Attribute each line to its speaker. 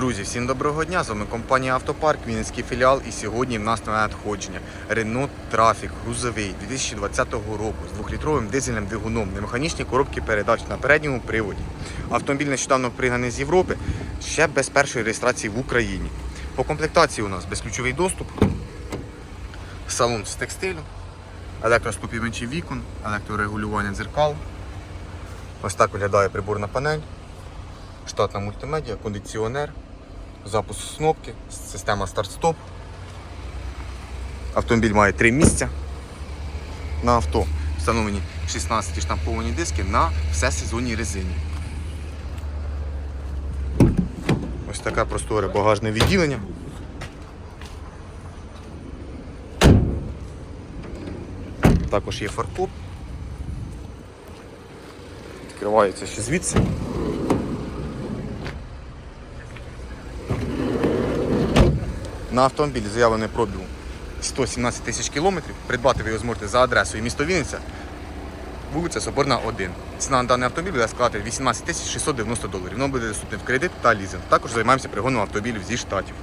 Speaker 1: Друзі, всім доброго дня! З вами компанія Автопарк, Вінницький філіал. І сьогодні в нас нове надходження. Renault Trafic грузовий 2020 року з 2-літровим дизельним двигуном, немеханічні коробки передач на передньому приводі. Автомобіль нещодавно пригнаний з Європи, ще без першої реєстрації в Україні. По комплектації у нас безключовий доступ, салон з текстилю, електроступівничі вікон, електрорегулювання дзеркал. Ось так виглядає приборна панель штатна мультимедіа, кондиціонер, запуск кнопки, система старт-стоп. Автомобіль має три місця. На авто встановлені 16 штамповані диски на всесезонній резині. Ось таке просторе багажне відділення. Також є фаркоп. Відкривається ще звідси. На автомобілі заявлений пробіг 117 тисяч кілометрів. Придбати ви його зможете за адресою місто Вінниця, вулиця Соборна 1. Ціна на даний автомобіль буде складати 18 тисяч 690 доларів. Воно буде доступне в кредит та лізинг. Також займаємося пригоном автомобілів зі штатів.